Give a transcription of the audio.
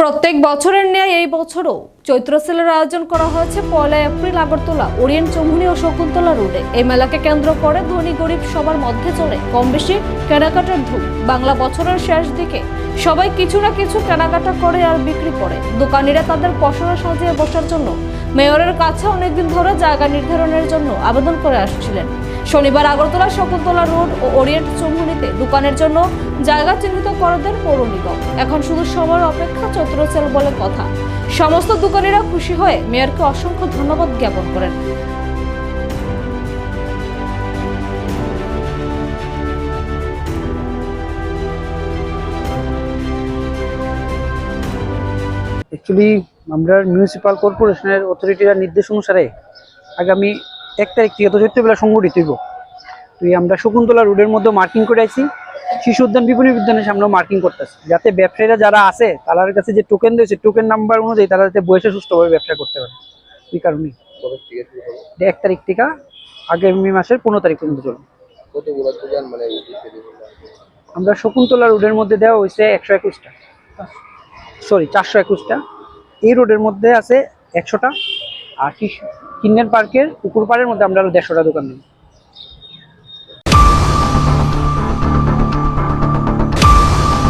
প্রত্যেক বছরের ন্যায় এই বছরও চৈত্র সেলের আয়োজন করা হয়েছে পয়লা এপ্রিল, আগরতলা ওরিয়েন্ট চৌমুহনী ও শকুন্তলা রোডে। এই মেলাকে কেন্দ্র করে ধনী গরিব সবার মধ্যে চলে কম বেশি কেনাকাটার ধূপ বাংলা বছরের শেষ দিকে সবাই কিছু না কিছু কেনাকাটা করে আর বিক্রি করে। দোকানিরা তাদের পসরা সাজিয়ে বসার জন্য, মেয়রের কাছে অনেকদিন ধরে জায়গা নির্ধারণের জন্য আবেদন করে আসছিলেন। শনিবার আগরতলা শকুন্তলা রোড ও ওরিয়েন্ট চৌমুহনীতে দোকানের জন্য জায়গা চিহ্নিত করে দেন পৌর নিগম। এখন শুধু সময়ের অপেক্ষা চৈত্র বলে কথা। সমস্ত দোকানিরা খুশি হয়ে মেয়রকে অসংখ্য ধন্যবাদ জ্ঞাপন করেন। অ্যাকচুয়ালি আমরা মিউনিসিপাল কর্পোরেশনের অথরিটিরা নির্দেশ অনুসারে আগামী এক তারিখ থেকে তো চৈত্রবেলা সংগঠিত হইব। তো এই আমরা শকুন্তলা রোডের মধ্যে মার্কিং করে আছি শিশু উদ্যান বিপণী উদ্যানের সামনেও মার্কিং করতেছি। যাতে ব্যবসায়ীরা যারা আছে তাদের কাছে যে টোকেন দিয়েছে টোকেন নাম্বার অনুযায়ী তারা যাতে বসে সুস্থভাবে ব্যবসা করতে পারে। এই কারণে এক তারিখ থেকে আগামী মাসের পনেরো তারিখ পর্যন্ত চলবে। মানে? আমরা শকুন্তলা রোডের মধ্যে দেওয়া হয়েছে একশো একুশটা। সরি চারশো একুশটা। এই রোডের মধ্যে আছে একশোটা। আর কিন্নার পার্কের পুকুর পাড়ের মধ্যে আমরা আরও দেড়শোটা দোকান দিই